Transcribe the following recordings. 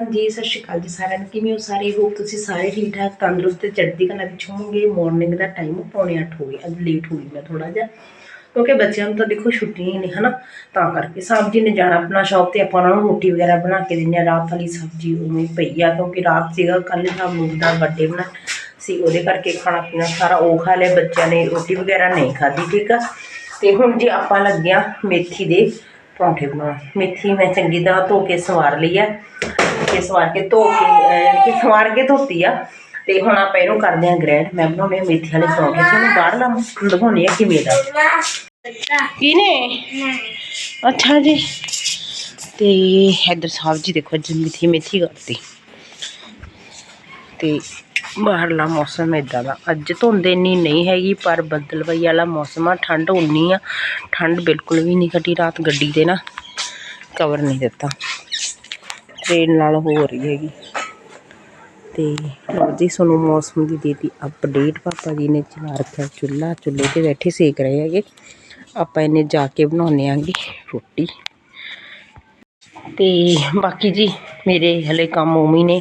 ਜੀ, ਸਤਿ ਸ਼੍ਰੀ ਅਕਾਲ ਜੀ ਸਾਰਿਆਂ ਨੂੰ। ਕਿਵੇਂ ਹੋ ਸਾਰੇ? ਹੋਪ ਤੁਸੀਂ ਸਾਰੇ ਠੀਕ ਠਾਕ, ਤੰਦਰੁਸਤ ਤੇ ਚੜ੍ਹਦੀ ਕਲਾ ਵਿੱਚ ਹੋਵੋਗੇ। ਮਾਰਨਿੰਗ ਦਾ ਟਾਈਮ ਪੌਣੇ 8 ਹੋ ਗਿਆ ਅੱਜ ਲੇਟ ਹੋ ਗਈ ਮੈਂ ਥੋੜਾ ਜਿਹਾ, ਕਿਉਂਕਿ ਬੱਚਿਆਂ ਨੂੰ ਤਾਂ ਦੇਖੋ ਛੁੱਟੀਆਂ ਹੀ ਨੇ, ਹਨਾ? ਤਾਂ ਕਰਕੇ ਸਬਜ਼ੀ ਨੇ ਜਾਣਾ ਆਪਣਾ ਸ਼ੌਪ ਤੇ ਆਪਾਂ ਉਹਨਾਂ ਨੂੰ ਰੋਟੀ ਵਗੈਰਾ ਬਣਾ ਕੇ ਦਿੰਦੇ ਆ ਰਾਤ ਵਾਲੀ ਸਬਜ਼ੀ ਉਵੇਂ ਪਈ ਆ, ਕਿਉਂਕਿ ਰਾਤ ਸੀਗਾ ਕੱਲ ਦਾ ਮੂੰਗ ਦਾ ਬਰਥਡੇ ਬਣਾ ਸੀ, ਉਹਦੇ ਕਰਕੇ ਖਾਣਾ ਪੀਣਾ ਸਾਰਾ ਉਹ ਖਾ ਲਿਆ। ਬੱਚਿਆਂ ਨੇ ਰੋਟੀ ਵਗੈਰਾ ਨਹੀਂ ਖਾਧੀ, ਠੀਕ ਆ? ਤੇ ਹੁਣ ਜੇ ਆਪਾਂ ਲੱਗਿਆ ਮੇਥੀ ਦੇ ਪਰੌਂਠੇ ਬਣਾਉਣ। ਮੇਥੀ ਮੈਂ ਚੰਗੀ ਤਰ੍ਹਾਂ ਧੋ ਕੇ ਸਵਾਰ ਲਈ ਆ। ਕੇ ਸਵਾਰ ਕੇ ਧੋ ਕੇ ਅਹ, ਕਿ ਸਵਾਰ ਕੇ ਧੋਤੀ ਆ। ਤੇ ਹੁਣ ਆਪਾਂ ਇਹਨੂੰ ਕਰਦੇ ਆ ਗ੍ਰੈਂਡ। ਮੈਂ ਬਣਾਉਣੇ ਮੇਥੀ ਵਾਲੇ ਪਰੌਂਠੇ। ਤੁਹਾਨੂੰ ਬਾਹਰਲਾ ਦਿਖਾਉਣੀ ਆ ਕਿਵੇਂ ਦਾ। ਕਿਨੇ? ਅੱਛਾ ਜੀ। ਤੇ ਇਧਰ ਸਬਜ਼ੀ ਦੇਖੋ ਅੱਜ ਮੇਥੀ ਕਰਤੀ। ਤੇ ਬਾਹਰਲਾ ਮੌਸਮ ਇਦਾਂ ਦਾ। ਅੱਜ ਧੁੰਦ ਇੰਨੀ ਨਹੀਂ ਹੈਗੀ ਪਰ ਬੱਦਲਵਾਈ ਵਾਲਾ ਮੌਸਮ ਆ। ਠੰਡ ਉਨੀ ਆ। ਠੰਡ ਬਿਲਕੁਲ ਵੀ ਨਹੀਂ ਘਟੀ। ਰਾਤ ਗੱਡੀ ਤੇ ਨਾ ਕਵਰ ਨਹੀਂ ਦਿੱਤਾ। ਟ੍ਰੇਨ ਨਾਲ ਹੋ ਰਹੀ ਹੈਗੀ। ਤੇ ਲਓ ਜੀ, ਤੁਹਾਨੂੰ ਮੌਸਮ ਦੀ ਦੇਤੀ ਅਪਡੇਟ ਪਾਪਾ ਜੀ ਨੇ ਚਲਾ ਰੱਖਿਆ ਚੁੱਲ੍ਹਾ, ਚੁੱਲ੍ਹੇ ਤੇ ਬੈਠੇ ਸੇਕ ਰਹੇ ਹੈਗੇ। ਆਪਾਂ ਇਹਨੇ ਜਾ ਕੇ ਬਣਾਉਂਦੇ ਆਂਗੇ ਰੋਟੀ। ਤੇ ਬਾਕੀ ਜੀ, ਮੇਰੇ ਹਲੇ ਕੰਮ ਉਮੀ ਨੇ।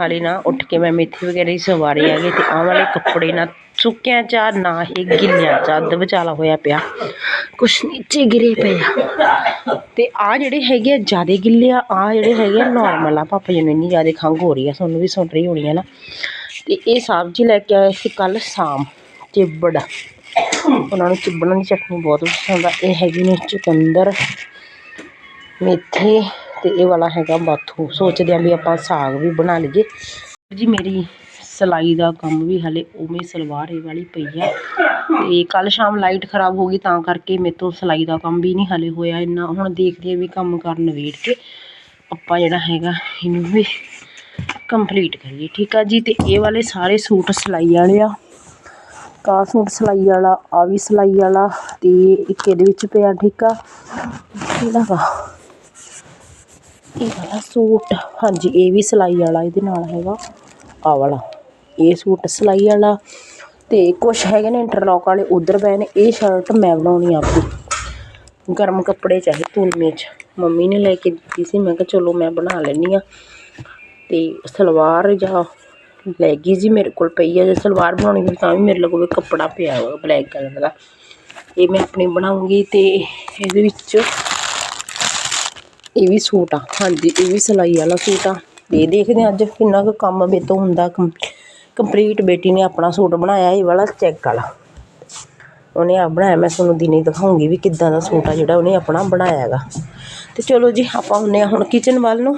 ਹਾਲੇ ਨਾ ਉੱਠ ਕੇ ਮੈਂ ਮੇਥੀ ਵਗੈਰਾ ਹੀ ਸਵਾਰੇ ਆਗੇ ਤੇ ਆਹ ਵਾਲੇ ਕੱਪੜੇ ਨਾ ਸੁੱਕਿਆਂ ਚਾ ਨਾ ਹੀ ਗਿੱਲਿਆਂ ਚਾ ਅੱਧ ਵਿਚਾਲਾ ਹੋਇਆ ਪਿਆ। ਕੁਛ ਨੀਚੇ ਗਿਰੇ ਪਏ ਆ। ਤੇ ਆ ਜਿਹੜੇ ਹੈਗੇ ਆ, ਜਿਆਦੇ ਗਿੱਲੇ ਆ ਆ ਜਿਹੜੇ ਹੈਗੇ ਆ ਨਾਰਮਲ ਆ। ਪਾਪਾ ਜੀ ਨੂੰ ਇੰਨੀ ਜ਼ਿਆਦਾ ਖੰਘ ਹੋ ਰਹੀ ਆ, ਤੁਹਾਨੂੰ ਵੀ ਸੁਣ ਰਹੀ ਹੋਣੀ ਆ ਨਾ। ਤੇ ਇਹ ਸਬਜ਼ੀ ਲੈ ਕੇ ਆਏ ਸੀ ਕੱਲ ਸ਼ਾਮ, ਚਿੱਬੜ। ਉਹਨਾਂ ਨੂੰ ਚਿੱਬੜਾਂ ਦੀ ਚਟਨੀ ਬਹੁਤ ਪਸੰਦ ਆ। ਇਹ ਹੈਗੀ ਨੇ ਚੁਕੰਦਰ, ਮੇਥੇ, ਤੇ ਇਹ ਵਾਲਾ ਹੈਗਾ ਬਾਥੂ। ਸੋਚਦੇ ਆਂ ਵੀ ਆਪਾਂ ਸਾਗ ਵੀ ਬਣਾ ਲਈਏ। ਜੀ, ਮੇਰੀ ਸਲਾਈ ਦਾ ਕੰਮ ਵੀ ਹਲੇ ਉਵੇਂ ਸਲਵਾਰ ਇਹ ਵਾਲੀ ਪਈ ਆ। ਤੇ ਕੱਲ ਸ਼ਾਮ ਲਾਈਟ ਖਰਾਬ ਹੋ ਗਈ ਤਾਂ ਕਰਕੇ ਮੇਰੇ ਤੋਂ ਸਲਾਈ ਦਾ ਕੰਮ ਵੀ ਨਹੀਂ ਹਲੇ ਹੋਇਆ ਇੰਨਾ। ਹੁਣ ਦੇਖਦੇ ਆ ਵੀ ਕੰਮ ਕਰਨ ਵੇਟ ਕੇ ਆਪਾਂ ਜਿਹੜਾ ਹੈਗਾ ਇਹਨੂੰ ਵੀ ਕੰਪਲੀਟ ਕਰੀਏ। ਠੀਕ ਆ ਜੀ, ਤੇ ਇਹ ਵਾਲੇ ਸਾਰੇ ਸੂਟ ਸਿਲਾਈ ਵਾਲੇ ਆ। ਕਾ ਸੂਟ ਸਿਲਾਈ ਵਾਲਾ ਆ ਵੀ ਸਿਲਾਈ ਵਾਲਾ ਤੇ ਇੱਕ ਇਹਦੇ ਵਿੱਚ ਪਿਆ, ਠੀਕ ਆ? ਕਿਹੜਾ ਵਾ। ਇਹ ਵਾਲਾ ਸੂਟ, ਹਾਂਜੀ, ਇਹ ਵੀ ਸਿਲਾਈ ਵਾਲਾ, ਇਹਦੇ ਨਾਲ ਹੈਗਾ ਆ ਵਾਲਾ। ਇਹ ਸੂਟ ਸਿਲਾਈ ਵਾਲਾ। ਤੇ ਕੁਛ ਹੈਗੇ ਨੇ ਇੰਟਰਲੌਕ ਵਾਲੇ, ਉਧਰ ਪਏ ਨੇ। ਇਹ ਸ਼ਰਟ ਮੈਂ ਬਣਾਉਣੀ ਆ ਆਪਣੀ ਗਰਮ ਕੱਪੜੇ ਚਾਹੇ ਤੁਲਮੇ ਚ। ਮੰਮੀ ਨੇ ਲੈ ਕੇ ਦਿੱਤੀ ਸੀ। ਮੈਂ ਕਿਹਾ ਚਲੋ ਮੈਂ ਬਣਾ ਲੈਣੀ ਆ। ਤੇ ਸਲਵਾਰ ਜਾਂ ਲੈਗੀ ਜੀ ਮੇਰੇ ਕੋਲ ਪਈ ਆ। ਜੇ ਸਲਵਾਰ ਬਣਾਉਣੀ ਹੋਵੇ ਤਾਂ ਵੀ ਮੇਰੇ ਕੋਲ ਕੱਪੜਾ ਪਿਆ ਹੋਇਆ ਬਲੈਕ ਕਲਰ ਦਾ। ਇਹ ਮੈਂ ਆਪਣੀ ਬਣਾਉਂਗੀ ਤੇ ਇਹਦੇ ਵਿੱਚ ਇਹ ਵੀ ਸੂਟ ਆ। ਹਾਂਜੀ, ਇਹ ਵੀ ਸਿਲਾਈ ਵਾਲਾ ਸੂਟ ਆ। ਇਹ ਦੇਖਦੇ ਹਾਂ ਅੱਜ ਕਿੰਨਾ ਕੁ ਕੰਮ ਮੇਰੇ ਤੋਂ ਹੁੰਦਾ ਕੰਪਲੀਟ ਬੇਟੀ ਨੇ ਆਪਣਾ ਸੂਟ ਬਣਾਇਆ ਇਹ ਵਾਲਾ ਚੈੱਕ ਵਾਲਾ। ਉਹਨੇ ਆ ਬਣਾਇਆ, ਮੈਂ ਤੁਹਾਨੂੰ ਦਿਨੇ ਦਿਖਾਉਂਗੀ ਵੀ ਕਿੱਦਾਂ ਦਾ ਸੂਟ ਆ ਜਿਹੜਾ ਉਹਨੇ ਆਪਣਾ ਬਣਾਇਆ ਹੈਗਾ। ਤੇ ਚਲੋ ਜੀ, ਆਪਾਂ ਹੁੰਨੇ ਆ ਹੁਣ ਕਿਚਨ ਵੱਲ ਨੂੰ।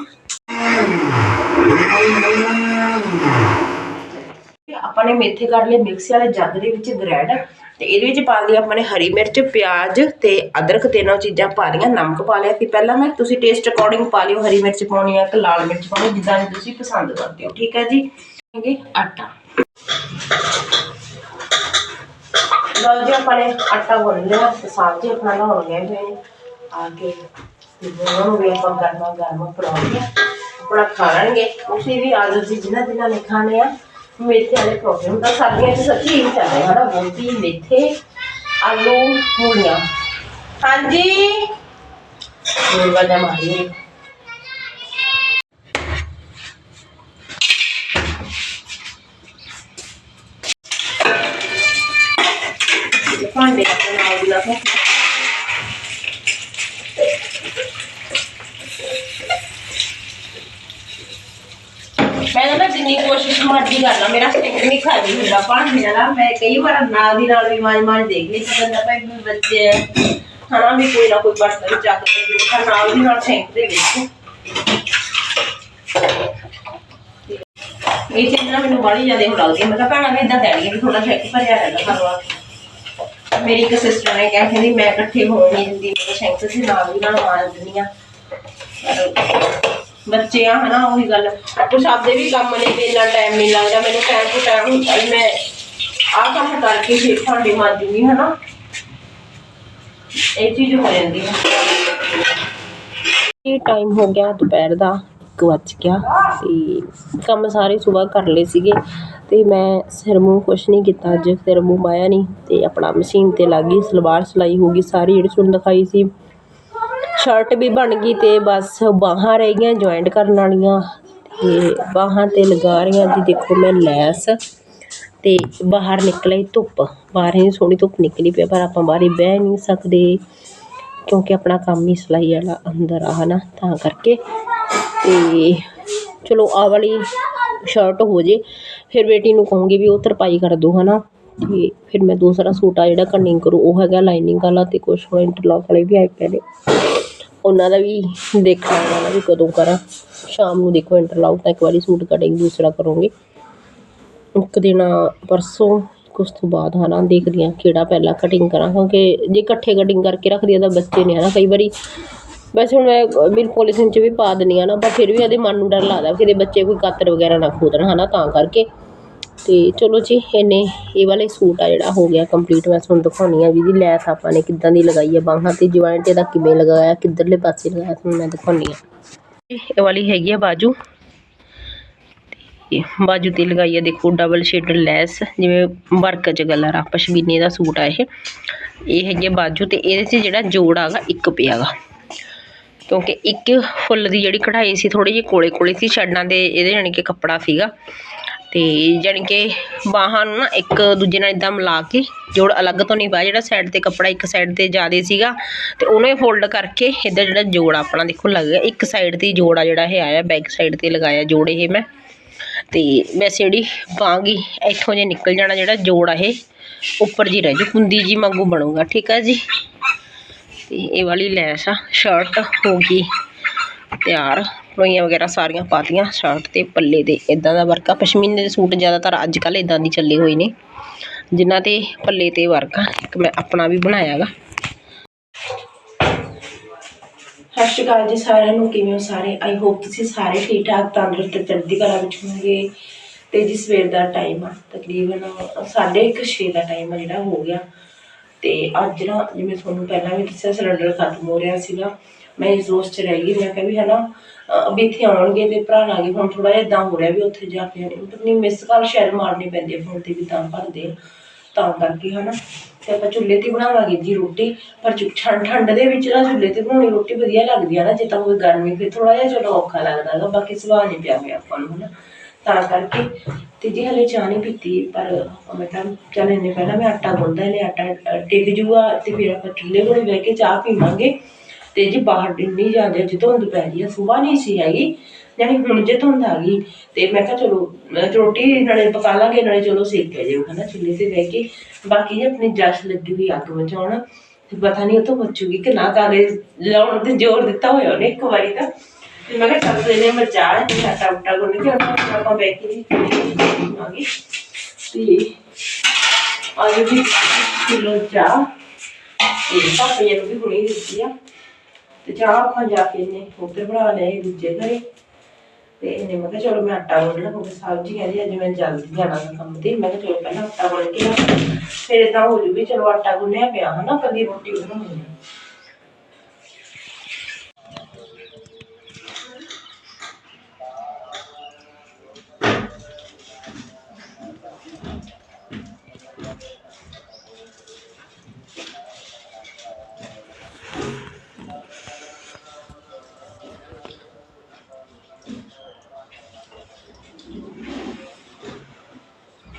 ਆਪਾਂ ਨੇ ਮੇਥੇ ਕੱਢ ਲਏ, ਮਿਕਸੀ ਵਾਲੇ ਜੱਗ ਦੇ ਵਿੱਚ ਗ੍ਰੈਂਡ ਤੇ ਇਹਦੇ ਵਿੱਚ ਪਾ ਲਈ ਆਪਾਂ ਨੇ ਹਰੀ ਮਿਰਚ, ਪਿਆਜ਼ ਤੇ ਅਦਰਕ, ਤਿੰਨੋਂ ਚੀਜ਼ਾਂ ਪਾ ਲਈਆਂ, ਨਮਕ ਪਾ ਲਿਆ। ਸੀ ਪਹਿਲਾਂ ਮੈਂ ਤੁਸੀਂ ਟੇਸਟ ਅਕੋਰਡਿੰਗ ਪਾ ਲਿਓ, ਹਰੀ ਮਿਰਚ ਪਾਉਣੀ ਆ ਕਿ ਲਾਲ ਮਿਰਚ ਪਾਉਣੀ ਜਿੱਦਾਂ ਤੁਸੀਂ ਪਸੰਦ ਕਰਦੇ ਹੋ, ਠੀਕ ਹੈ ਜੀ? ਇਹ ਆਟਾ। ਲਓ ਜੀ, ਆਪਾਂ ਨੇ ਆਟਾ ਗੁੰਨ ਲਿਆ ਤੇ ਸਬਜ਼ੀ ਆਪਣਾ ਲਾਉਣ ਗਏ ਹੋਏ ਆ ਕੇ ਤੇ ਨੂੰ ਵੀ ਆਪਾਂ ਗਰਮਾ ਗਰਮ ਪਰੌਂਠੇ। ਆਪਣਾ ਖਾ ਲੈਣਗੇ ਤੁਸੀਂ ਵੀ ਆ ਜੀ, ਜਿਨ੍ਹਾਂ ਜਿਨ੍ਹਾਂ ਨੇ ਖਾਣੇ ਆ। ਮੇਥੇ ਵਾਲੇ ਪਰੌਂਠੇ ਹੁਣ ਤਾਂ ਸਰਦੀਆਂ 'ਚ ਸੱਚੀ ਹੀ ਚੱਲ ਹਨਾ? ਗੋਭੀ, ਮੇਥੇ, ਆਲੂ, ਮੂਲੀਆਂ। ਹਾਂਜੀ। ਹੋਰ ਵਾਜਾ ਮਾਰੀ ਭਾਂਡੇ ਆਪਣੇ ਨਾਲ ਦੀ ਲਾ ਕੇ ਮੈਂ ਨਾ ਜਿੰਨੀ ਕੋਸ਼ਿਸ਼ ਮਰਜ਼ੀ ਕਰ ਲਾਂ, ਮੇਰਾ ਸਿੰਕ ਨਹੀਂ ਖਾਲੀ ਹੁੰਦਾ, ਭਾਂਡੇ ਵਾਲਾ ਮੈਂ ਕਈ ਵਾਰ ਨਾਲ ਦੀ ਨਾਲ ਵੀ ਮਾਝ ਮਾਝ ਦੇਖ ਲਈ ਤਾਂ ਬੰਦਾ ਭਾਈ ਵੀ ਬੱਚੇ ਹਨਾ, ਵੀ ਕੋਈ ਨਾ ਕੋਈ ਬਰਤਨ ਚੱਕ ਕੇ ਦੇਖਾ ਨਾਲ ਦੀ ਨਾਲ ਸਿੰਕ ਦੇ ਵਿੱਚ। ਇਹ ਚੀਜ਼ ਨਾ ਮੈਨੂੰ ਬੜੀ ਜ਼ਿਆਦਾ ਹੋ ਲੱਗਦੀ ਮੈਂ ਕਿਹਾ ਭੈਣਾ ਵੀ ਇਦਾਂ ਦੇਣੀ ਵੀ ਥੋੜਾ ਸੈਂਕ ਭਰਿਆ ਰਹਿੰਦਾ ਹਰ ਮੇਰੀ ਇੱਕ ਸਿਸਟਰ ਨੇ ਕਿਹਾ ਕਹਿੰਦੀ ਮੈਂ ਇਕੱਠੇ ਹੋਣ ਨਹੀਂ ਦਿੰਦੀ ਮੇਰੇ ਸਿੰਕ ਸੀ ਨਾਲ ਦੀ ਨਾਲ ਮਾਰ ਦਿੰਦੀ ਆ। ਬੱਚੇ ਆ, ਹਨਾ, ਉਹੀ ਗੱਲ। ਕੁਛ ਆਪਦੇ ਵੀ ਕੰਮ ਨੇ ਤੇ ਇੰਨਾ ਟਾਈਮ ਨਹੀਂ ਲੱਗਦਾ ਮੈਨੂੰ ਟਾਈਮ ਟੂ ਟਾਈਮ ਹੁੰਦਾ ਵੀ ਮੈਂ ਆਹ ਕੰਮ ਕਰਕੇ ਫਿਰ ਭਾਂਡੇ ਮਾਂਜੂਗੀ ਹਨਾ। ਇਹ ਚੀਜ਼ ਹੋ ਜਾਂਦੀ ਹੈ ਇਹ ਟਾਈਮ ਹੋ ਗਿਆ ਦੁਪਹਿਰ ਦਾ, ਇੱਕ ਵੱਜ ਗਿਆ ਤੇ ਕੰਮ ਸਾਰੇ ਸਵੇਰ ਕਰ ਲਏ ਸੀਗੇ ਤੇ ਮੈਂ ਸਿਰ ਮੂੰਹ ਕੁਛ ਨਹੀਂ ਕੀਤਾ ਅੱਜ, ਸਿਰ ਮੂੰਹ ਮਾਇਆ ਨਹੀਂ ਤੇ ਆਪਣਾ ਮਸ਼ੀਨ ਤੇ ਲੱਗ ਗਈ, ਸਲਵਾਰ ਸਿਲਾਈ ਹੋ ਗਈ, ਸਾਰੀ ਜਿਹੜੀ ਤੁਹਾਨੂੰ ਦਿਖਾਈ ਸੀ। ਸ਼ਰਟ ਵੀ ਬਣ ਗਈ ਤੇ ਬਸ ਬਾਹਾਂ ਰਹਿ ਗਈਆਂ ਜੁਆਇੰਟ ਕਰਨ ਵਾਲੀਆਂ। ਤੇ ਬਾਹਾਂ ਤੇ ਲਗਾ ਰਹੀਆਂ ਜੀ, ਦੇਖੋ ਮੈਂ ਲੈਸ ਤੇ ਬਾਹਰ ਨਿਕਲੇ ਧੁੱਪ। ਬਾਹਰ ਹੀ ਸੋਹਣੀ ਧੁੱਪ ਨਿਕਲੀ ਪਈ ਪਰ ਆਪਾਂ ਬਾਹਰ ਬਹਿ ਨਹੀਂ ਸਕਦੇ, ਕਿਉਂਕਿ ਆਪਣਾ ਕੰਮ ਹੀ ਸਿਲਾਈ ਵਾਲਾ ਅੰਦਰ ਆ ਹਨਾ, ਤਾਂ ਕਰਕੇ। ਤੇ ਚਲੋ ਆ ਵਾਲੀ ਸ਼ਰਟ ਹੋ ਜੇ, ਫਿਰ ਬੇਟੀ ਨੂੰ ਕਹੂੰਗੀ ਵੀ ਉਹ ਤਰਪਾਈ ਕਰ ਦੋ ਹਨਾ। ਤੇ ਫਿਰ ਮੈਂ ਦੂਸਰਾ ਸੂਟ ਆ ਜਿਹੜਾ ਕਟਿੰਗ ਕਰੂ, ਉਹ ਹੈਗਾ ਲਾਈਨਿੰਗ ਵਾਲਾ ਤੇ ਕੁਛ ਹੋਰ ਇੰਟਰਲੌਕ ਵਾਲੇ ਵੀ ਆਏ ਪਏ ਨੇ। ਉਹਨਾਂ ਦਾ ਵੀ ਦੇਖਣਾ, ਉਹਨਾਂ ਦਾ ਵੀ ਕਦੋਂ ਕਰਾਂ। ਸ਼ਾਮ ਨੂੰ ਦੇਖੋ ਇੰਟਰਲੌਕ ਤਾਂ ਇੱਕ ਵਾਰੀ ਸੂਟ ਕਟਿੰਗ ਦੂਸਰਾ ਕਰੂੰਗੀ। ਇੱਕ ਦਿਨ, ਪਰਸੋਂ ਉਸ ਤੋਂ ਬਾਅਦ ਹਨਾ, ਦੇਖਦੀ ਹਾਂ ਕਿਹੜਾ ਪਹਿਲਾਂ ਕਟਿੰਗ ਕਰਾਂ, ਕਿਉਂਕਿ ਜੇ ਇਕੱਠੇ ਕਟਿੰਗ ਕਰਕੇ ਰੱਖਦੀ ਆ ਤਾਂ ਬੱਚੇ ਨੇ ਹਨਾ, ਕਈ ਵਾਰੀ ਵੈਸੇ ਹੁਣ ਮੈਂ, ਬਿਲ ਪੋਲੀਥੀਨ ਚ ਵੀ ਪਾ ਦਿੰਦੀ ਹਾਂ ਨਾ, ਪਰ ਫਿਰ ਵੀ ਉਹਦੇ ਮਨ ਨੂੰ ਡਰ ਲੱਗਦਾ ਕਿ ਇਹਦੇ ਬੱਚੇ ਕੋਈ ਕਾਤਰ ਵਗੈਰਾ ਨਾ ਖੋਦਣ ਹਨਾ, ਤਾਂ ਕਰਕੇ। ਤੇ ਚਲੋ ਜੀ, ਇਹਨੇ ਇਹ ਵਾਲੇ ਸੂਟ ਆ ਜਿਹੜਾ, ਹੋ ਗਿਆ ਕੰਪਲੀਟ ਮੈਂ ਤੁਹਾਨੂੰ ਦਿਖਾਉਣੀ ਆ ਵੀ ਇਹਦੀ ਲੈਸ ਆਪਾਂ ਨੇ ਕਿੱਦਾਂ ਦੀ ਲਗਾਈ ਹੈ ਬਾਹਾਂ ਤੇ, ਜੁਆਇੰਟ ਇਹਦਾ ਕਿਵੇਂ ਲਗਾਇਆ, ਕਿੱਧਰਲੇ ਪਾਸੇ ਲਗਾਇਆ, ਤੁਹਾਨੂੰ ਮੈਂ ਦਿਖਾਉਣੀ ਆ। ਇਹ ਵਾਲੀ ਹੈਗੀ ਆ ਬਾਜੂ। ਤੇ ਬਾਜੂ ਤੇ ਲਗਾਈ ਆ, ਦੇਖੋ ਡਬਲ ਸ਼ੇਡ ਲੈਸ, ਜਿਵੇਂ ਵਰਕ ਚ ਕਲਰ ਆ, ਪਸ਼ਮੀਨੇ ਦਾ ਸੂਟ ਆ ਇਹ। ਇਹ ਹੈਗੇ ਆ ਬਾਜੂ ਤੇ ਇਹਦੇ 'ਚ ਜਿਹੜਾ ਜੋੜ ਆਗਾ, ਇੱਕ ਪਿਆਗਾ ਕਿਉਂਕਿ ਇੱਕ ਫੁੱਲ ਦੀ ਜਿਹੜੀ ਕਢਾਈ ਸੀ ਥੋੜੀ ਜਿਹੀ ਕੋਲੇ ਕੋਲੇ ਸੀ, ਛੱਡਾਂ ਦੇ, ਇਹਦੇ ਜਾਣੀ ਕਿ ਕੱਪੜਾ ਸੀਗਾ। ਤੇ ਜਾਣੀ ਕਿ ਬਾਹਾਂ ਨੂੰ ਨਾ ਇੱਕ ਦੂਜੇ ਨਾਲ ਇਦਾਂ ਮਿਲਾ ਕੇ ਜੋੜ ਅਲੱਗ ਤੋਂ ਨਹੀਂ ਪਾਇਆ। ਜਿਹੜਾ ਸਾਈਡ ਤੇ ਕੱਪੜਾ ਇੱਕ ਸਾਈਡ ਤੇ ਜ਼ਿਆਦਾ ਸੀਗਾ ਤੇ ਉਹਨੂੰ ਹੀ ਫੋਲਡ ਕਰਕੇ ਇਹਦਾ ਜਿਹੜਾ ਜੋੜ ਆਪਣਾ ਦੇਖੋ ਲੱਗ ਗਿਆ। ਇੱਕ ਸਾਈਡ ਤੇ ਜੋੜ ਆ ਜਿਹੜਾ ਇਹ ਆਇਆ ਬੈਕ ਸਾਈਡ ਤੇ ਲਗਾਇਆ ਜੋੜ ਇਹ ਮੈਂ। ਤੇ ਵੈਸੇ ਜਿਹੜੀ ਬਾਂਹ ਗਈ, ਇੱਥੋਂ ਜੇ ਨਿਕਲ ਜਾਣਾ ਜਿਹੜਾ ਜੋੜ ਆ ਇਹ, ਉੱਪਰ ਜੀ ਰਹਿ ਜੂ, ਕੁੰਦੀ ਜੀ ਵਾਂਗੂ ਬਣੂਗਾ, ਠੀਕ ਆ ਜੀ? ਤੇ ਇਹ ਵਾਲੀ ਲੈਸ ਆ ਸ਼ਰਟ ਹੋ ਗਈ। ਤਿਆਰ। ਪਲੋਈਆਂ ਵਗੈਰਾ ਸਾਰੀਆਂ ਪਾਤੀਆਂ ਸ਼ਰਟ ਤੇ ਪੱਲੇ ਤੇ। ਇਦਾਂ ਦਾ ਵਰਕ ਆ। ਪਸ਼ਮੀਨੇ ਦੇ ਸੂਟ ਜ਼ਿਆਦਾਤਰ ਅੱਜ ਕੱਲ੍ਹ ਇਦਾਂ ਦੀ ਚੱਲੇ ਹੋਏ ਨੇ। ਜਿਨ੍ਹਾਂ ਤੇ ਪੱਲੇ ਤੇ ਵਰਕ ਆ। ਇੱਕ ਮੈਂ ਆਪਣਾ ਵੀ ਬਣਾਇਆ ਸਤਿ ਸ਼੍ਰੀ ਅਕਾਲ ਜੀ ਸਾਰਿਆਂ ਨੂੰ। ਕਿਵੇਂ ਹੋ ਸਾਰੇ? ਆਈ ਹੋਪ ਤੁਸੀਂ ਸਾਰੇ ਠੀਕ ਠਾਕ ਤੰਦਰੁਸਤ ਤੇ ਚੜ੍ਹਦੀ ਕਲਾ ਵਿੱਚ ਹੋਵੋਗੇ। ਤੇ ਜੀ ਸਵੇਰ ਦਾ ਟਾਈਮ ਆ। ਤਕਰੀਬਨ ਸਾਢੇ ਕੁ ਛੇ ਦਾ ਟਾਈਮ ਆ ਜਿਹੜਾ, ਹੋ ਗਿਆ। ਤੇ ਅੱਜ ਨਾ, ਜਿਵੇਂ ਤੁਹਾਨੂੰ ਪਹਿਲਾਂ ਵੀ ਦੱਸਿਆ, ਸਿਲੰਡਰ ਖਤਮ ਹੋ ਰਿਹਾ ਸੀਗਾ। ਮੈਂ ਇਸ ਦੋਸਤ ਚ ਰਹਿ ਗਈ ਮੈਂ ਕਿਹਾ ਵੀ ਹਨਾ ਅਹ ਵੀ ਇੱਥੇ ਆਉਣਗੇ ਤੇ ਭਰਾ ਲਾਂਗੇ ਹੁਣ ਥੋੜਾ ਜਿਹਾ ਇਦਾਂ ਹੋ ਰਿਹਾ ਵੀ ਉੱਥੇ ਜਾ ਕੇ ਪਤਾ ਨਹੀਂ ਮਿਸ ਕਾਲ ਸ਼ਾਇਦ ਮਾਰਨੀ ਪੈਂਦੀ ਫੋਨ ਤੇ ਵੀ ਤਾਂ ਭਰਦੇ ਆ ਤਾਂ ਕਰਕੇ ਹਨਾ। ਤੇ ਆਪਾਂ ਚੁੱਲ੍ਹੇ ਤੇ ਬਣਾਵਾਂਗੇ ਜੀ ਰੋਟੀ ਪਰ ਚੁ- ਠੰਡ ਠੰਡ ਦੇ ਵਿੱਚ ਨਾ ਚੁੱਲ੍ਹੇ ਤੇ ਬਣਾਉਣੀ ਰੋਟੀ ਵਧੀਆ ਲੱਗਦੀ ਆ ਨਾ ਜੇ ਤਾਂ ਕੋਈ ਗਰਮੀ ਫਿਰ ਥੋੜਾ ਜਿਹਾ ਚਲੋ ਔਖਾ ਲੱਗਦਾ ਹੈਗਾ ਬਾਕੀ ਸੁਭਾਅ ਨਹੀਂ ਪਿਆ ਹੋਇਆ ਆਪਾਂ ਨੂੰ ਹਨਾ। ਤਾਂ ਕਰਕੇ ਤੇ ਜੀ ਹਲੇ ਚਾਹ ਨਹੀਂ ਪੀਤੀ ਪਰ ਮੈਂ ਕਿਹਾ ਚੱਲ ਇੰਨੇ ਪਹਿਲਾਂ ਮੈਂ ਆਟਾ ਗੁੰਨਦਾ ਇਹਨੇ ਆਟਾ ਅ, ਡਿੱਗ ਜੂਗਾ ਤੇ ਫਿਰ ਆਪਾਂ ਚੁੱਲ੍ਹੇ ਕੋਲ ਬਹਿ ਕੇ ਚਾਹ ਪੀਵਾਂਗੇ। ਤੇ ਜੀ ਬਾਹਰ ਇੰਨੀ ਜ਼ਿਆਦਾ ਅੱਜ ਧੁੰਦ ਪੈ ਰਹੀ ਆ ਸਵੇਰ ਨਹੀਂ ਸੀ ਹੈਗੀ। ਜਾਣੀ ਹੁਣ ਜੇ ਧੁੰਦ ਆ ਗਈ ਤੇ ਮੈਂ ਕਿਹਾ ਚਲੋ ਰੋਟੀ ਨਾਲੇ ਪਕਾ ਲਾਂਗੇ, ਨਾਲੇ ਚਲੋ ਸੇਕ ਕੇ ਜਾਓ ਹਨਾ ਚੁੱਲ੍ਹੇ ਤੇ ਬਹਿ ਕੇ। ਬਾਕੀ ਜੇ ਆਪਣੀ ਜਸ਼ ਲੱਗੀ ਹੋਈ ਅੱਗ ਬਚਾਉਣ ਤੇ ਪਤਾ ਨਹੀਂ ਉਹ ਤੋਂ ਬਚੂਗੀ ਕਿ ਨਾ ਕਾਗਜ਼ ਲਾਉਣ ਤੇ ਜ਼ੋਰ ਦਿੱਤਾ ਹੋਇਆ ਉਹਨੇ ਇੱਕ ਵਾਰੀ ਤਾਂ। ਤੇ ਮੈਂ ਕਿਹਾ ਚੱਲ ਦੇ ਨੇ, ਮੈਂ ਚਾਹ ਤੇ ਆਟਾ ਉਟਾ ਗੁੰਨ ਕੇ ਉਹਨਾਂ ਆਪਾਂ ਬਹਿ ਕੇ ਜੀ ਪੀਵਾਂਗੇ ਤੇ ਆਲੂ ਵੀ ਕਿਲੋ ਚਾਹ। ਤੇ ਪਾਪੇ ਨੂੰ ਵੀ ਹੁਣੇ ਦਿੱਤੀ ਆ। ਤੇ ਚਾਹ ਆਪਾਂ ਜਾ ਕੇ ਨੇ ਉੱਧਰ ਬਣਾ ਲਏ, ਦੂਜੇ ਘਰੇ। ਤੇ ਇਹਨੇ ਮੈਂ ਕਿਹਾ ਚਲੋ ਮੈਂ ਆਟਾ ਗੁੰਨ ਲਾਂ ਕਿਉਂਕਿ ਸਬਜ਼ੀ ਕਹਿੰਦੀ ਅੱਜ ਮੈਂ ਜਲਦੀ ਜਾਣਾ ਗਾ ਕੰਮ ਤੇ। ਮੈਂ ਕਿਹਾ ਚਲੋ ਪਹਿਲਾਂ ਆਟਾ ਗੁੰਨ ਕੇ ਨਾ ਫਿਰ ਇਦਾਂ ਹੋ ਜੂਗੀ, ਚਲੋ ਆਟਾ ਗੁੰਨਿਆ ਪਿਆ ਹਨਾ ਕੱਲੀ ਰੋਟੀ ਬਣਾਉਣੀ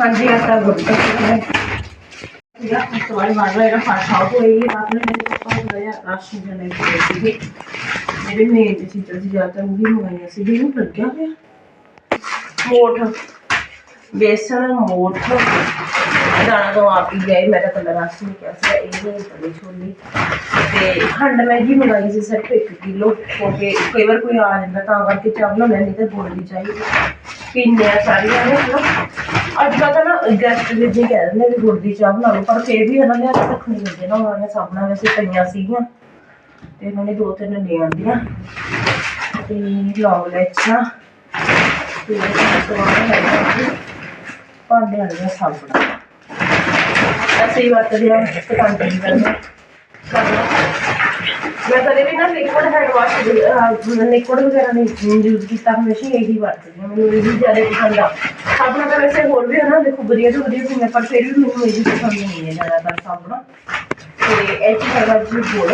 ਹਾਂਜੀ ਆਟਾ ਗੁੰਨ ਕੇ ਹੈ। ਯਾ ਸਵਾਈ ਮਾਰ ਰਿਹਾ ਫਾਟ ਆਊਟ ਹੋਈ ਹੈ ਰਾਤ ਨੂੰ ਮੇਰੇ ਪਾਪਾ ਨੂੰ ਲਿਆ ਰਾਸ਼ਨ ਜਨੇ ਸੀਗੇ। ਮੇਰੇ ਨੇ ਜੀ ਚੀਜ਼ਾਂ ਸੀ ਜ਼ਿਆਦਾ ਉਹ ਵੀ ਮੰਗਾਈਆਂ ਸੀ ਵੀ ਨੂੰ ਲੱਗਿਆ ਹੋਇਆ ਮੋਠ, ਬੇਸਣ ਮੋਠ। ਦਾਣਾ ਤੋਂ ਆਪ ਹੀ ਗਏ ਮੈਂ ਤਾਂ ਕੱਲਾ ਰਾਸ਼ਨ ਕਿਹਾ ਸੀ ਇਹ ਨਹੀਂ ਪੜੀ ਛੋਲੀ। ਤੇ ਖੰਡ ਮੈਂ ਜੀ ਮੰਗਾਈ ਸੀ ਸਿਰਫ 1 ਕਿਲੋ ਕਿਉਂਕਿ ਕਈ ਵਾਰ ਕੋਈ ਆ ਜਾਂਦਾ, ਤਾਂ ਕਰਕੇ ਚਾਹ ਬਣਾਉਣਾ ਨਹੀਂ ਤੇ ਗੁੜ ਦੀ ਚਾਹੀਦੀ। ਪੀਨੇ ਆ ਸਾਰੀਆਂ ਨੇ, ਹਨਾ। ਅੱਜ ਕੱਲ੍ਹ ਤਾਂ ਨਾ ਗੈਸਟ ਵੀ ਜੀ ਕਹਿ ਦਿੰਦੇ ਵੀ ਗੁੜ ਦੀ ਚਾਹ ਬਣਾ ਲਓ, ਪਰ ਫਿਰ ਵੀ ਇਹਨਾਂ ਨੇ ਹੱਥ ਰੱਖਣੀ ਹੁੰਦੀ ਨਾ, ਉਹਨਾਂ ਨੇ ਸਾਬਣਾ ਵੈਸੇ ਪਈਆਂ ਸੀਗੀਆਂ। ਤੇ ਇਹਨਾਂ ਨੇ ਦੋ ਤਿੰਨ ਲੈ ਆਂਦੀਆਂ। ਤੇ ਲੌਂਗ ਲੈਚਾਂ। ਤੇ ਸਵਾਦ ਹੈ ਭਾਂਡੇ ਵਾਲੀਆਂ ਸਾਬਣ। ਅਸੀਂ ਹੀ ਵਰਤਦੇ ਹਾਂ ਦੁਕਾਨ ਤੇ ਕਰਦੇ ਮੈਂ ਕਦੇ ਵੀ ਨਾ ਲਿਕਵਿਡ ਹੈਂਡ ਵਾਸ਼ ਲਿਕਵਿਡ ਵਗੈਰਾ ਨਹੀਂ ਯੂਜ਼ ਕੀਤਾ, ਹਮੇਸ਼ਾ ਇਹੀ ਵਰਤਦੀ ਹਾਂ। ਮੈਨੂੰ ਇਹੀ ਜ਼ਿਆਦਾ ਪਸੰਦ ਆ। ਸਾਬਣ ਤਾਂ ਵੈਸੇ ਹੋਰ ਵੀ ਹੈ ਨਾ, ਦੇਖੋ, ਵਧੀਆ ਤੋਂ ਵਧੀਆ ਹੁੰਦੇ ਪਰ ਫਿਰ ਵੀ ਮੈਨੂੰ ਇਹੀ ਪਸੰਦ ਨਹੀਂ ਹੈ ਜ਼ਿਆਦਾਤਰ ਸਾਬਣ ਤੇ ਇਹ ਚ ਹੈਗਾ ਜੀ ਗੁੜ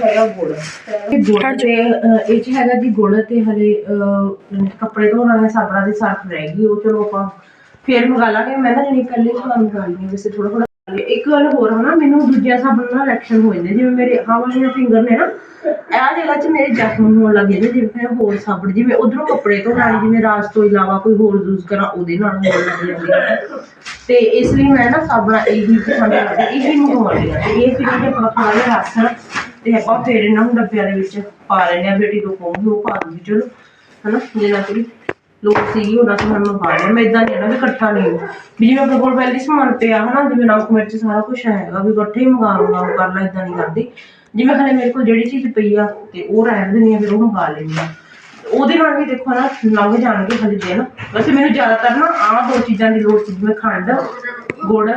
ਹੈਗਾ ਗੁੜ। ਗੁੜ ਤੇ ਅਹ, ਇਹ ਚ ਹੈਗਾ ਜੀ ਗੁੜ ਤੇ ਹਲੇ ਅਹ, ਕੱਪੜੇ ਧੋਣ ਵਾਲੇ ਸਾਬਣਾਂ ਦੀ ਸਰਫ ਰਹਿ ਗਈ ਉਹ ਚਲੋ ਆਪਾਂ ਫੇਰ ਮੰਗਾ ਲਾਂਗੇ। ਮੈਂ ਨਾ ਜਿਹੜੀ ਪਹਿਲੇ ਸਮਾਨ ਮੰਗਾਣੀ ਵੈਸੇ ਥੋੜਾ ਥੋੜਾ ਇੱਕ ਗੱਲ ਹੋਰ ਹਨਾ ਮੈਨੂੰ ਦੂਜਿਆਂ ਸਾਬਣ ਨਾਲ ਰਿਐਕਸ਼ਨ ਹੋ ਜਾਂਦੇ ਜਿਵੇਂ ਮੇਰੇ, ਆਹ ਵਾਲੀਆਂ ਫਿੰਗਰ ਨੇ ਨਾ, ਇਹ ਜਗ੍ਹਾ 'ਚ ਮੇਰੇ ਜ਼ਖਮ ਹੋਣ ਲੱਗ ਜਾਂਦੇ ਜਿਵੇਂ ਹੋਰ ਸਾਬਣ, ਜਿਵੇਂ ਉਧਰੋਂ ਕੱਪੜੇ ਧੋਣ ਵਾਲੀ ਜਿਵੇਂ ਰਾਜ ਤੋਂ ਇਲਾਵਾ ਕੋਈ ਹੋਰ ਯੂਜ਼ ਕਰਾਂ, ਉਹਦੇ ਨਾਲ ਹੋਣ ਲੱਗ ਜਾਂਦੀ ਹੈ ਤੇ ਇਸ ਲਈ ਮੈਂ ਨਾ ਸਾਬਣ ਇਹੀ ਪਸੰਦ ਕਰਦੀ ਇਹੀ ਮੰਗਵਾਉਂਦੀ ਹਾਂ। ਤੇ ਇਹ ਫਿਰ ਜੇ ਆਪਾਂ ਥੋੜਾ ਜਿਹਾ ਰੱਖਣਾ ਤੇ ਆਪਾਂ ਫਿਰ ਇਹਨਾਂ ਨੂੰ ਡੱਬਿਆਂ ਦੇ ਵਿੱਚ ਪਾ ਲੈਂਦੇ ਆ ਬੇਟੀ ਤੋਂ ਕਹੂੰਗੀ, ਉਹ ਪਾ ਦੂਗੀ, ਚਲੋ। ਹਨਾ? ਜਿੰਨਾ ਕਿ ਲੋੜ ਸੀਗੀ, ਉਹਨਾਂ ਤੋਂ ਮੈਂ ਪਾ ਮੈਂ ਇਦਾਂ ਨਹੀਂ ਨਾ ਵੀ ਇਕੱਠਾ ਨਹੀਂ ਵੀ ਜਿਵੇਂ ਆਪਣੇ ਕੋਲ ਪਹਿਲੇ ਸਮਾਨ ਪਿਆ ਹਨਾ, ਜਿਵੇਂ ਨਮਕ ਮਿਰਚ ਸਾਰਾ ਕੁਝ ਹੈਗਾ ਵੀ ਇਕੱਠੇ ਹੀ ਮੰਗਾ ਲਵਾਂ ਉਹ ਕਰ ਲਾ ਇਦਾਂ ਨਹੀਂ ਕਰਦੀ। ਜਿਵੇਂ ਹਲੇ ਮੇਰੇ ਕੋਲ ਜਿਹੜੀ ਚੀਜ਼ ਪਈ ਆ, ਤੇ ਉਹ ਰਹਿਣ ਦਿੰਦੀ ਆ, ਫਿਰ ਉਹ ਮੰਗਾ ਲੈਂਦੀ ਆ। ਉਹਦੇ ਨਾਲ ਵੀ ਦੇਖੋ ਨਾ, ਲੰਘ ਜਾਣਗੇ ਹਲੇ ਦਿਨ। ਵੈਸੇ ਮੈਨੂੰ ਜ਼ਿਆਦਾਤਰ ਨਾ ਆਹ ਦੋ ਚੀਜ਼ਾਂ ਦੀ ਲੋੜ ਸੀ, ਜਿਵੇਂ ਖੰਡ, ਗੁੜ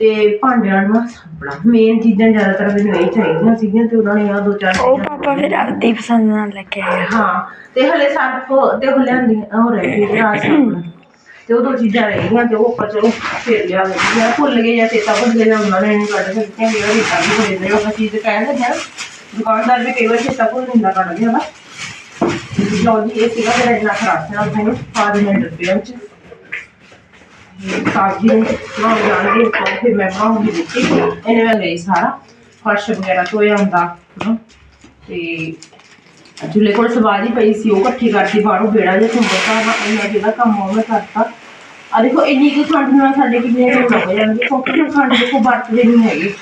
ਤੇ ਭਾਂਡਿਆਂ ਨੂੰ ਸਾਬਣਾ ਮੇਨ ਚੀਜ਼ਾਂ ਜ਼ਿਆਦਾਤਰ ਮੈਨੂੰ ਇਹ ਚਾਹੀਦੀਆਂ ਸੀਗੀਆਂ ਤੇ ਉਹਨਾਂ ਨੇ ਆਹ ਦੋ ਚਾਰ ਉਹ ਚੀਜ਼ਾਂ ਪਾਪਾ ਫਿਰ ਆਪਦੀ ਪਸੰਦ ਨਾਲ ਲੈ ਕੇ ਆਇਆ ਹਾਂ ਤੇ ਹਲੇ ਸਰਫ ਤੇ ਉਹ ਲਿਆਂਦੀ ਉਹ ਰਹਿ ਗਈ ਰਾਸ ਤੇ ਉਹ ਦੋ ਚੀਜ਼ਾਂ ਰਹਿ ਗਈਆਂ ਤੇ ਉਹ ਆਪਾਂ ਚਲੋ ਫੇਰ ਲਿਆ ਮੈਂ ਭੁੱਲ ਗਏ ਜਾਂ ਚੇਤਾ ਭੁੱਲ ਗਿਆ ਉਹਨਾਂ ਨੇ ਇਹਨੂੰ ਕੱਢ ਕੇ ਦਿੱਤੀਆਂ ਵੀ ਉਹ ਦਿੱਤਾ ਵੀ ਹੋ ਜਾਂਦਾ ਉਹ ਚੀਜ਼ ਕਹਿੰਦੇ ਹੈ ਦੁਕਾਨਦਾਰ ਵੀ ਕਈ ਵਾਰ ਚੇਤਾ ਭੁੱਲ ਜਾਂਦਾ ਕੱਢ ਗਿਆ ਨਾ ਲਓ ਜੀ ਇਹ ਸੀਗਾ ਮੇਰਾ ਇੰਨਾ ਖਰਾਬ ਸੀ ਮੈਨੂੰ ਪਾ ਦੇਣਾ ਡੱਬਿਆਂ ਵਿੱਚ। ਕਾਜੀ ਨੂੰ ਨਾ ਜਾਣਗੇ ਫਿਰ ਮੈਂ ਬਣਾਉਂਗੀ ਦਿੱਤੀ ਇਹਨੇ ਮੈਂ ਲਈ ਸਾਰਾ ਫਰਸ਼ ਵਗੈਰਾ ਧੋਇਆ ਹੁੰਦਾ ਤੇ ਚੁੱਲ੍ਹੇ ਕੋਲ ਸਵਾਰੀ ਪਈ ਸੀ, ਉਹ ਇਕੱਠੀ ਕਰਤੀ ਬਾਹਰੋਂ ਬੇੜਾ ਜਿਹਾ ਸੁੰਬਰਤਾ ਨਾ ਇੰਨਾ ਜਿਹੜਾ ਕੰਮ ਉਹ ਮੈਂ ਕਰਤਾ। ਆ ਦੇਖੋ, ਇੰਨੀ ਕੁ ਖੰਡ ਨਾਲ ਸਾਡੇ ਕਿੰਨੇ ਦਿਨ ਲੱਗ ਜਾਣਗੇ ਕਿਉਂਕਿ ਖੰਡ ਦੇਖੋ, ਵਰਤਦੇ ਨਹੀਂ ਹੈਗੇ।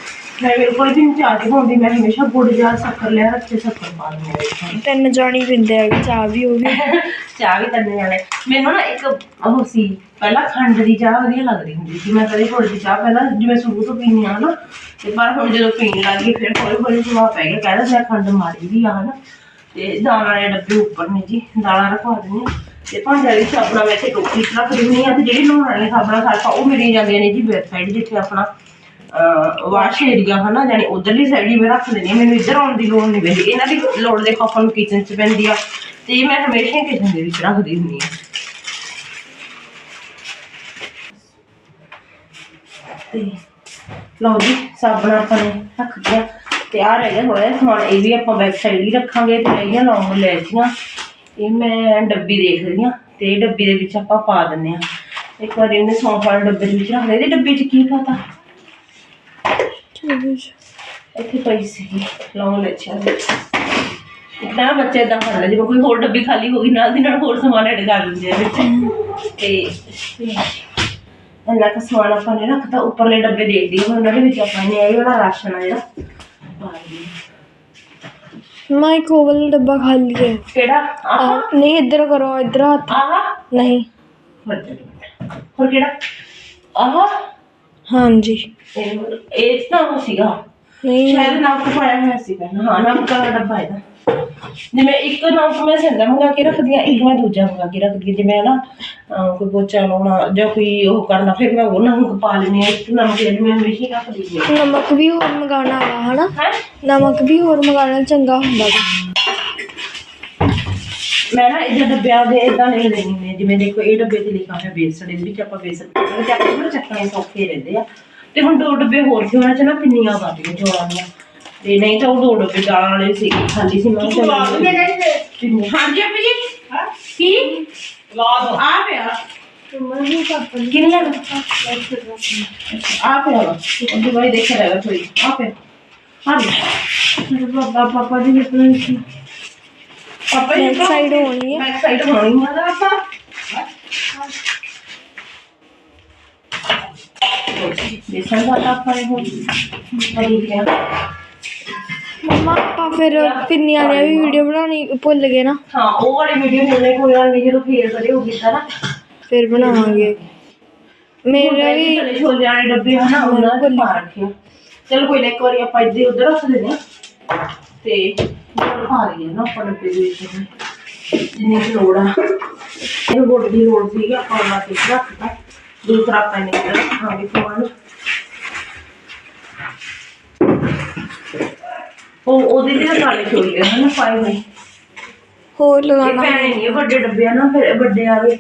ਮੈਂ ਵੀ ਨਹੀਂ ਚਾਹ ਪਾਉਂਦੀ ਮੈਂ ਹਮੇਸ਼ਾ ਗੁੜ ਜਾਂ ਸ਼ੱਕਰ ਲਿਆ ਰੱਖੇ ਸ਼ੱਕਰ ਪਾ ਦਿੰਦੀ ਹਾਂ ਵਿੱਚ ਹਨਾ। ਤਿੰਨ ਜਾਣੀ ਪਿੰਦੇ ਆ ਚਾਹ ਵੀ ਉਹ ਵੀ। ਚਾਹ ਵੀ ਕਰਨੇ ਵਾਲੇ ਮੈਨੂੰ ਨਾ ਇੱਕ ਉਹ ਸੀ ਪਹਿਲਾਂ ਖੰਡ ਦੀ ਚਾਹ ਵਧੀਆ ਲੱਗਦੀ ਹੁੰਦੀ ਸੀ। ਮੈਂ ਕਦੇ ਗੁੜ ਦੀ ਚਾਹ ਪਹਿਲਾਂ ਜਿਵੇਂ ਸ਼ੁਰੂ ਤੋਂ ਪੀਣੀ ਆ ਨਾ ਤੇ ਪਰ ਹੁਣ ਜਦੋਂ ਪੀਣ ਲੱਗ ਗਈ ਫਿਰ ਹੌਲੀ ਹੌਲੀ ਸੁਭਾਅ ਪੈ ਗਿਆ ਕਹਿੰਦਾ ਮੈਂ ਖੰਡ ਮਾਰੀ ਦੀ ਆ ਹਨਾ। ਤੇ ਦਾਲਾਂ ਵਾਲੇ ਡੱਬੇ ਉੱਪਰ ਨੇ ਜੀ ਦਾਲਾਂ ਰਖਵਾ ਦਿੰਦੀ ਹਾਂ। ਤੇ ਭਾਂਡੇ ਵਾਲੀ ਸਾਬਣਾ ਮੈਂ ਇੱਥੇ ਟੋਕਰੀ 'ਚ ਰੱਖ ਦਿੰਦੀ ਹਾਂ ਤੇ ਜਿਹੜੀ ਨਹਾਉਣ ਵਾਲੀ ਸਾਬਣਾ ਸਾਲਫਾ ਉਹ ਮਿਲੀ ਜਾਂਦੀਆਂ ਨੇ ਜੀ ਸਾਈਡ ਜਿੱਥੇ ਆਪਣਾ ਵਾਸ਼ ਏਰੀਆ ਹਨਾ? ਜਾਨੀ ਉਧਰਲੀ ਸਾਈਡ ਹੀ ਮੈਂ ਰੱਖ ਦਿੰਦੀ ਹਾਂ, ਮੈਨੂੰ ਇੱਧਰ ਆਉਣ ਦੀ ਲੋੜ ਨਹੀਂ ਪੈਂਦੀ। ਇਹਨਾਂ ਦੀ ਲੋੜ ਦੇ ਆਪਾਂ ਨੂੰ ਕਿਚਨ 'ਚ ਪੈਂਦੀ ਆ। ਤੇ ਮੈਂ ਹਮੇਸ਼ਾ ਕਿਚਨ ਦੇ ਵਿੱਚ ਰੱਖਦੀ ਹੁੰਦੀ ਹਾਂ। ਤੇ ਲਓ ਜੀ, ਸਾਬਣ ਆਪਾਂ ਨੇ ਰੱਖ ਦਿਆ ਤੇ ਆ ਰਹਿ ਗਿਆ ਥੋੜਾ ਜਿਹਾ ਸਮਾਨ। ਇਹ ਵੀ ਆਪਾਂ ਬੈਕ ਸਾਈਡ ਹੀ ਰੱਖਾਂਗੇ, ਤੇ ਰਹਿ ਲੌਂਗ ਲੈਚੀਆਂ, ਇਹ ਮੈਂ ਡੱਬੀ ਦੇਖ ਰਹੀ ਹਾਂ। ਤੇ ਇਹ ਡੱਬੀ ਦੇ ਵਿੱਚ ਆਪਾਂ ਪਾ ਦਿੰਦੇ ਹਾਂ। ਇੱਕ ਵਾਰੀ ਇਹਨੇ ਸੌਂਫ ਵਾਲੇ ਡੱਬੇ ਦੇ ਵਿੱਚ ਰੱਖ ਲਿਆ ਇਹਦੇ ਡੱਬੇ 'ਚ ਕੀ ਪਤਾ ਇੱਥੇ ਪਈ ਸੀ ਲੌਂਗ ਲੈਚੀਆਂ ਇਦਾਂ ਬੱਚੇ ਇਦਾਂ ਕਰ ਲੈ ਜਿਵੇਂ ਕੋਈ ਹੋਰ ਡੱਬੀ ਖਾਲੀ ਹੋ ਗਈ ਨਾਲ ਦੀ ਨਾਲ ਹੋਰ ਸਮਾਨ ਐਡ ਕਰ ਦਿੰਦੇ ਆ ਵਿੱਚ। ਤੇ ਇੰਨਾ ਕੁ ਸਮਾਨ ਆਪਾਂ ਨੇ ਰੱਖਤਾ ਉੱਪਰਲੇ ਡੱਬੇ ਦੇਖਦੀ ਹਾਂ ਉਹਨਾਂ ਦੇ ਵਿੱਚ ਆਪਾਂ ਨੇ ਇਹ ਵਾਲਾ ਰਾਸ਼ਨ ਆ ਜਿਹੜਾ। ਪਾ ਦਈਏ। ਮੈਂ ਇੱਕ ਉਹ ਵਾਲਾ ਡੱਬਾ ਖਾਲੀ ਹੈ ਕਿਹੜਾ? ਆਹ ਆਹ, ਨਹੀਂ ਇੱਧਰ ਕਰੋ ਇੱਧਰ ਹੱਥ। ਆਹ। ਨਹੀਂ। ਹੋਰ ਕਿਹੜਾ? ਆਹ। ਹਾਂਜੀ। ਇਹ ਇਹ ਤਾਂ ਉਹ ਸੀਗਾ। ਨਹੀਂ। ਸ਼ਾਇਦ ਨਮਕ ਪਾਇਆ ਹੋਇਆ ਸੀ ਪਹਿਲਾਂ। ਹਾਂ ਨਮਕ ਵਾਲਾ ਡੱਬਾ ਇਹਦਾ। ਜਿਵੇਂ ਇੱਕ ਨਮਕ ਮੈਂ ਸਿੰਦਾ ਮੰਗਾ ਕੇ ਰੱਖਦੀ ਆ ਇੱਕ ਮੈਂ ਦੂਜਾ ਮੰਗਾ ਕੇ ਰੱਖਦੀ ਆ ਜਿਵੇਂ ਨਾ ਅਹ ਕੋਈ ਪੋਚਾ ਲਾਉਣਾ ਜਾਂ ਕੋਈ ਉਹ ਕਰਨਾ ਫਿਰ ਮੈਂ ਉਹ ਨਮਕ ਪਾ ਲੈਂਦੀ ਆ ਇੱਕ ਨਮਕ ਇਹ ਮੈਂ ਹਮੇਸ਼ਾ ਹੀ ਰੱਖਦੀ ਹਾਂ। ਨਮਕ ਵੀ ਹੋਰ ਮੰਗਾਉਣਾ ਵਾ ਹਨਾ? ਹੈ? ਨਮਕ ਵੀ ਹੋਰ ਮੰਗਾਉਣਾ ਚੰਗਾ ਹੁੰਦਾ ਵਾ। ਮੈਂ ਨਾ ਇਹਦੇ ਡੱਬਿਆਂ ਦੇ ਇਦਾਂ ਨਹੀਂ ਲੈਣੀ ਨੇ ਜਿਵੇਂ ਦੇਖੋ ਇਹ ਡੱਬੇ ਤੇ ਲਿਖਾ ਹੋਇਆ ਬੇਸਣ ਇਹਦੇ ਵਿੱਚ ਆਪਾਂ ਬੇਸਣ ਪਾਉਂਦੇ ਤੇ ਆਪਾਂ ਨੂੰ ਚੱਕਣੇ ਸੌਖੇ ਰਹਿੰਦੇ ਆ। ਤੇ ਹੁਣ ਦੋ ਡੱਬੇ ਹੋਰ ਸੀ ਉਹਨਾਂ ਚ ਨਾ ਪਿੰਨੀਆਂ ਪਾਤੀਆਂ ਚੌਲਾਂ ਦੀਆਂ ਤੇ ਨਹੀਂ ਤਾਂ ਉਹ ਦੋ ਡੱਬੇ ਦਾਲਾਂ ਵਾਲੇ ਸੀ ਖਾਲੀ ਸੀ ਮੈਂ ਚੱਲ। ਹਾਂਜੀ ਆਪੀ ਜੀ। ਕੀ? ਆ ਪਿਆ। ਕਿੰਨੇ ਆ ਪਿਆ ਵਾ। ਉਹ ਭਾਈ ਦੇਖਿਆ ਰਹੇਗਾ ਕੋਈ। ਆ ਪਿਆ। ਹਾਂ ਮੇਰੇ ਪਾਪਾ ਪਾਪਾ ਜੀ ਨੇ ਸੀ ਪਾਪਾ ਜੀ ਸਾਈਡ ਹੋਣੀ ਹੈ ਬੈਕ ਸਾਈਡ ਹੋਣੀ ਆਪਾਂ ਬੇਸਣ ਦਾ ਆਪਾਂ ਇਹ ਹੁਣ ਮਮਾ ਆਪਾਂ ਫਿਰ ਪਿੰਨੀਆਂ ਵਾਲੀ ਵੀ ਵੀਡੀਓ ਬਣਾਉਣੀ ਭੁੱਲ ਗਏ ਨਾ। ਹਾਂ ਉਹ ਵਾਲੀ ਵੀਡੀਓ ਮਿਲਣੇ ਕੋਈ ਗੱਲ ਨਹੀਂ ਜਦੋਂ ਫੇਰ ਕਰੇ ਹੋ ਕੀਤਾ ਨਾ। ਫਿਰ ਬਣਾਵਾਂਗੇ। ਮੇਰਾ ਵੀ ਛੋਲੇ ਵਾਲੇ ਡੱਬੇ ਹਨਾ ਉਹਨਾਂ ਦੇ ਪਾ ਰੱਖਿਓ ਚਲ ਕੋਈ ਨਾ ਇੱਕ ਵਾਰੀ ਆਪਾਂ ਇੱਧੇ ਉੱਧਰ ਰੱਖ ਦਿੰਦੇ ਤੇ ਗੁੜ ਪਾ ਨਾ ਆਪਾਂ ਡੱਬੇ ਦੇ ਵਿੱਚ ਜਿੰਨੀ ਕੁ ਲੋੜ ਆ ਇਹ ਗੁੜ ਦੀ ਲੋੜ ਸੀਗੀ ਆਪਾਂ ਉਹਨਾਂ ਤੇ ਰੱਖਤਾ ਦੂਸਰਾ ਆਪਾਂ ਨੇ ਰੱਖਾਂਗੇ ਸਮਾਨ ਉਹ ਉਹਦੇ ਤੇ ਕਾਲੇ ਛੋਲੇ ਹਨ ਪਾਏ ਹੋਏ ਹੋਰ ਲਗਾਣਾ ਪੈਣੇ ਨਹੀਂ ਵੱਡੇ ਡੱਬੇ ਆ ਨਾ ਫਿਰ ਵੱਡੇ ਆ ਗਏ।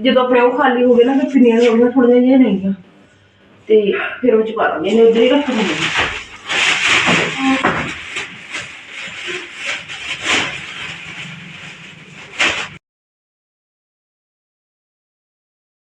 ਜਦੋਂ ਆਪਣੇ ਉਹ ਖਾਲੀ ਹੋ ਗਏ ਨਾ, ਫਿਰ ਪਿੰਨੀਆਂ ਹੋ ਗਈਆਂ ਥੋੜੀਆਂ ਜਿਹੀਆਂ ਨਹੀਂ ਤੇ ਫਿਰ ਉਹ ਚ ਪਾ ਦਾਂਗੇ ਇਹਨੇ ਉਧਰ ਹੀ ਰੱਖ ਦਿੰਦੇ